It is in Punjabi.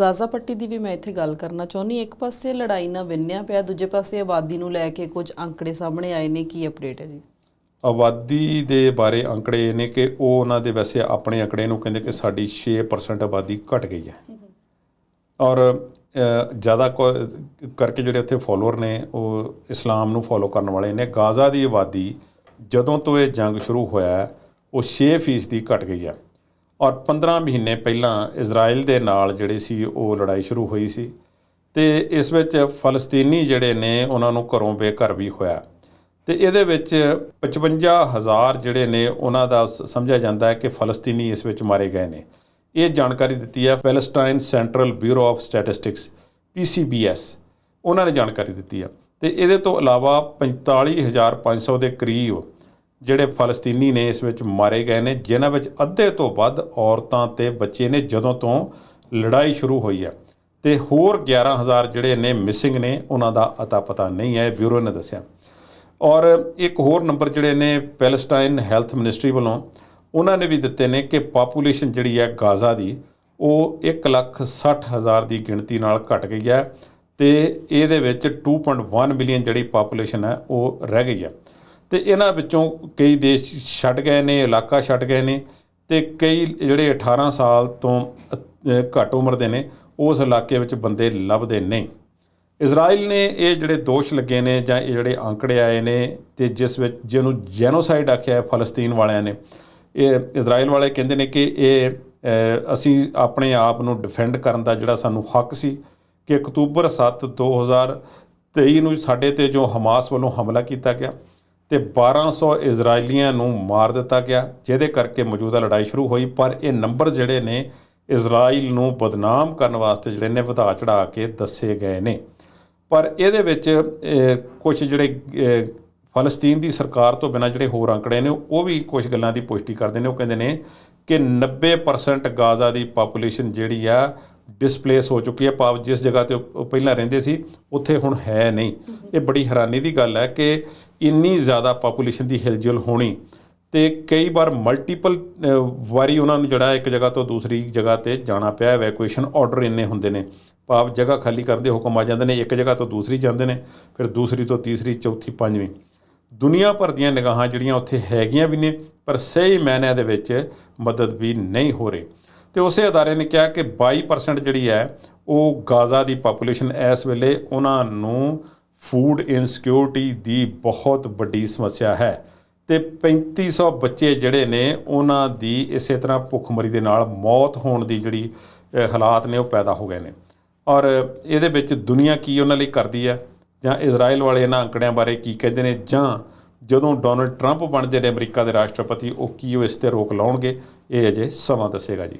ਗਾਜ਼ਾ ਪੱਟੀ ਦੀ ਵੀ ਮੈਂ ਇੱਥੇ ਗੱਲ ਕਰਨਾ ਚਾਹੁੰਦੀ ਇੱਕ ਪਾਸੇ ਲੜਾਈ ਨਾਲ ਵਿੰਨਿਆ ਪਿਆ ਦੂਜੇ ਪਾਸੇ ਆਬਾਦੀ ਨੂੰ ਲੈ ਕੇ ਕੁਝ ਅੰਕੜੇ ਸਾਹਮਣੇ ਆਏ ਨੇ। ਕੀ ਅਪਡੇਟ ਹੈ ਜੀ? ਆਬਾਦੀ ਦੇ ਬਾਰੇ ਅੰਕੜੇ ਨੇ ਕਿ ਉਹ ਉਹਨਾਂ ਦੇ ਵੈਸੇ ਆਪਣੇ ਅੰਕੜੇ ਨੂੰ ਕਹਿੰਦੇ ਕਿ ਸਾਡੀ 6% ਆਬਾਦੀ ਘਟ ਗਈ ਹੈ। ਔਰ ਜ਼ਿਆਦਾ ਕਰਕੇ ਜਿਹੜੇ ਉੱਥੇ ਫਾਲੋਅਰ ਨੇ ਉਹ ਇਸਲਾਮ ਨੂੰ ਫੋਲੋ ਕਰਨ ਵਾਲੇ ਨੇ। ਗਾਜ਼ਾ ਦੀ ਆਬਾਦੀ ਜਦੋਂ ਤੋਂ ਇਹ ਜੰਗ ਸ਼ੁਰੂ ਹੋਇਆ ਉਹ 6% ਦੀ ਘਟ ਗਈ ਹੈ। ਔਰ 15 ਮਹੀਨੇ ਪਹਿਲਾਂ ਇਜ਼ਰਾਈਲ ਦੇ ਨਾਲ ਜਿਹੜੀ ਸੀ ਉਹ ਲੜਾਈ ਸ਼ੁਰੂ ਹੋਈ ਸੀ ਤੇ ਇਸ ਵਿੱਚ ਫਲਸਤੀਨੀ ਜਿਹੜੇ ਨੇ ਉਹਨਾਂ ਨੂੰ ਘਰੋਂ ਬੇਘਰ ਵੀ ਹੋਇਆ। ਤੇ ਇਹਦੇ ਵਿੱਚ 55000 ਜਿਹੜੇ ਨੇ ਉਹਨਾਂ ਦਾ ਸ- ਸਮਝਿਆ ਜਾਂਦਾ ਹੈ ਕਿ ਫਲਸਤੀਨੀ ਇਸ ਵਿੱਚ ਮਾਰੇ ਗਏ ਨੇ। ਇਹ ਜਾਣਕਾਰੀ ਦਿੱਤੀ ਹੈ Palestine central bureau of statistics PCBS ਉਹਨਾਂ ਨੇ ਜਾਣਕਾਰੀ ਦਿੱਤੀ ਹੈ। ਤੇ ਇਹਦੇ ਤੋਂ ਇਲਾਵਾ 45500 ਦੇ ਕਰੀਬ ਜਿਹੜੇ ਫਲਸਤੀਨੀ ਨੇ ਇਸ ਵਿੱਚ ਮਾਰੇ ਗਏ ਨੇ, ਜਿਨ੍ਹਾਂ ਵਿੱਚ ਅੱਧੇ ਤੋਂ ਵੱਧ ਔਰਤਾਂ ਤੇ ਬੱਚੇ ਨੇ ਜਦੋਂ ਤੋਂ ਲੜਾਈ ਸ਼ੁਰੂ ਹੋਈ ਹੈ। ਤੇ ਹੋਰ 11000 ਜਿਹੜੇ ਨੇ ਮਿਸਿੰਗ ਨੇ, ਉਹਨਾਂ ਦਾ ਅਤਾ ਪਤਾ ਨਹੀਂ ਹੈ, ਬਿਊਰੋ ਨੇ ਦੱਸਿਆ। ਔਰ ਇੱਕ ਹੋਰ ਨੰਬਰ ਜਿਹੜੇ ਨੇ ਪੈਲਸਟਾਈਨ ਹੈਲਥ ਮਿਨਿਸਟਰੀ ਵੱਲੋਂ, ਉਹਨਾਂ ਨੇ ਵੀ ਦਿੱਤੇ ਨੇ ਕਿ ਪਾਪੂਲੇਸ਼ਨ ਜਿਹੜੀ ਹੈ ਗਾਜ਼ਾ ਦੀ, ਉਹ 160000 ਦੀ ਗਿਣਤੀ ਨਾਲ ਘਟ ਗਈ ਹੈ ਤੇ ਇਹਦੇ ਵਿੱਚ 2.1 ਮਿਲੀਅਨ ਜਿਹੜੀ ਪਾਪੂਲੇਸ਼ਨ ਹੈ, ਉਹ ਰਹਿ ਗਈ ਹੈ। ਤੇ ਇਹਨਾਂ ਵਿੱਚੋਂ ਕਈ ਦੇਸ਼ ਛੱਡ ਗਏ ਨੇ, ਇਲਾਕਾ ਛੱਡ ਗਏ ਨੇ ਤੇ ਕਈ ਜਿਹੜੇ 18 ਸਾਲ ਤੋਂ ਘੱਟ ਉਮਰ ਦੇ ਨੇ, ਉਸ ਇਲਾਕੇ ਵਿੱਚ ਬੰਦੇ ਲੱਭਦੇ ਨਹੀਂ। ਇਜ਼ਰਾਈਲ ਨੇ ਇਹ ਜਿਹੜੇ ਦੋਸ਼ ਲੱਗੇ ਨੇ ਜਾਂ ਇਹ ਜਿਹੜੇ ਅੰਕੜੇ ਆਏ ਨੇ ਤੇ ਜਿਸ ਵਿੱਚ, ਜਿਹਨੂੰ ਜੈਨੋਸਾਈਡ ਆਖਿਆ ਹੈ ਫਲਸਤੀਨ ਵਾਲਿਆਂ ਨੇ, ਇਹ ਇਜ਼ਰਾਈਲ ਵਾਲੇ ਕਹਿੰਦੇ ਨੇ ਕਿ ਇਹ ਅਸੀਂ ਆਪਣੇ ਆਪ ਨੂੰ ਡਿਫੈਂਡ ਕਰਨ ਦਾ ਜਿਹੜਾ ਸਾਨੂੰ ਹੱਕ ਸੀ ਕਿ ਅਕਤੂਬਰ 7 2023 ਨੂੰ ਸਾਡੇ ਤੇ ਜੋ ਹਮਾਸ ਵੱਲੋਂ ਹਮਲਾ ਕੀਤਾ ਗਿਆ ਤੇ 1200 ਇਜ਼ਰਾਈਲੀਆਂ ਨੂੰ ਮਾਰ ਦਿੱਤਾ ਗਿਆ, ਜਿਹਦੇ ਕਰਕੇ ਮੌਜੂਦਾ ਲੜਾਈ ਸ਼ੁਰੂ ਹੋਈ, ਪਰ ਇਹ ਨੰਬਰ ਜਿਹੜੇ ਨੇ ਇਜ਼ਰਾਈਲ ਨੂੰ ਬਦਨਾਮ ਕਰਨ ਵਾਸਤੇ ਜਿਹੜੇ ਨੇ ਵਧਾ ਚੜਾ ਕੇ ਦੱਸੇ ਗਏ ਨੇ। ਪਰ ਇਹਦੇ ਵਿੱਚ ਕੁਝ ਜਿਹੜੇ ਫਲਸਤੀਨ ਦੀ ਸਰਕਾਰ ਤੋਂ ਬਿਨਾਂ ਜਿਹੜੇ ਹੋਰ ਅੰਕੜੇ ਨੇ, ਉਹ ਵੀ ਕੁਝ ਗੱਲਾਂ ਦੀ ਪੁਸ਼ਟੀ ਕਰਦੇ ਨੇ। ਉਹ ਕਹਿੰਦੇ ਨੇ ਕਿ 90% ਗਾਜ਼ਾ ਦੀ ਪਾਪੂਲੇਸ਼ਨ ਜਿਹੜੀ ਆ ਡਿਸਪਲੇਸ ਹੋ ਚੁੱਕੀ ਹੈ। ਭਾਵ ਜਿਸ ਜਗ੍ਹਾ ਤੇ ਉਹ ਪਹਿਲਾਂ ਰਹਿੰਦੇ ਸੀ, ਉੱਥੇ ਹੁਣ ਹੈ ਨਹੀਂ। ਇਹ ਬੜੀ ਹੈਰਾਨੀ ਦੀ ਗੱਲ ਹੈ ਕਿ ਇੰਨੀ ਜ਼ਿਆਦਾ ਪਾਪੂਲੇਸ਼ਨ ਦੀ ਹਿਲਜੁਲ ਹੋਣੀ ਤੇ ਕਈ ਵਾਰ ਮਲਟੀਪਲ ਵਾਰੀ ਉਹਨਾਂ ਨੂੰ ਜਿਹੜਾ ਇੱਕ ਜਗ੍ਹਾ ਤੋਂ ਦੂਸਰੀ ਜਗ੍ਹਾ ਤੇ ਜਾਣਾ ਪਿਆ। ਐਵੈਕੂਏਸ਼ਨ ਆਰਡਰ ਇੰਨੇ ਹੁੰਦੇ ਨੇ। ਪਾਪ ਜਗ੍ਹਾ ਖਾਲੀ ਕਰਨ ਦੇ ਹੁਕਮ ਆ ਜਾਂਦੇ ਨੇ। ਇੱਕ ਜਗ੍ਹਾ ਤੋਂ ਦੂਸਰੀ ਜਾਂਦੇ ਨੇ, ਫਿਰ ਦੂਸਰੀ ਤੋਂ ਤੀਸਰੀ, ਚੌਥੀ, ਪੰਜਵੀਂ। ਦੁਨੀਆ ਭਰ ਦੀਆਂ ਨਿਗਾਹਾਂ ਜਿਹੜੀਆਂ ਉੱਥੇ ਹੈਗੀਆਂ ਵੀ ਨੇ, ਪਰ ਸਹੀ ਮੈਨੇ ਦੇ ਵਿੱਚ ਮਦਦ ਵੀ ਨਹੀਂ ਹੋ ਰਹੀ। ਤੇ ਉਸੇ ਅਦਾਰੇ ਨੇ ਕਿਹਾ ਕਿ 22% ਜਿਹੜੀ ਹੈ, ਉਹ ਗਾਜ਼ਾ ਦੀ ਪਾਪੂਲੇਸ਼ਨ ਇਸ ਵੇਲੇ ਉਹਨਾਂ ਨੂੰ ਫੂਡ ਇਨਸਿਕਿਉਰਿਟੀ ਦੀ ਬਹੁਤ ਵੱਡੀ ਸਮੱਸਿਆ ਹੈ। ਤੇ 3500 ਬੱਚੇ ਜਿਹੜੇ ਨੇ, ਉਹਨਾਂ ਦੀ ਇਸੇ ਤਰ੍ਹਾਂ ਭੁੱਖਮਰੀ ਦੇ ਨਾਲ ਮੌਤ ਹੋਣ ਦੀ ਜਿਹੜੀ ਹਾਲਾਤ ਨੇ, ਉਹ ਪੈਦਾ ਹੋ ਗਏ ਨੇ। ਔਰ ਇਹਦੇ ਵਿੱਚ ਦੁਨੀਆ ਕੀ ਉਹਨਾਂ ਲਈ ਕਰਦੀ ਹੈ? ਜਾਂ ਇਜ਼ਰਾਈਲ ਵਾਲੇ ਇਹਨਾਂ ਅੰਕੜਿਆਂ ਬਾਰੇ ਕੀ ਕਹਿੰਦੇ ਨੇ? ਜਾਂ ਜਦੋਂ ਡੋਨਲਡ ਟਰੰਪ ਬਣਦੇ ਨੇ ਅਮਰੀਕਾ ਦੇ ਰਾਸ਼ਟਰਪਤੀ, ਉਹ ਕੀ ਉਹ ਇਸ ਤੇ ਰੋਕ ਲਾਉਣਗੇ? ਇਹ ਅਜੇ ਸਮਾਂ ਦੱਸੇਗਾ ਜੀ।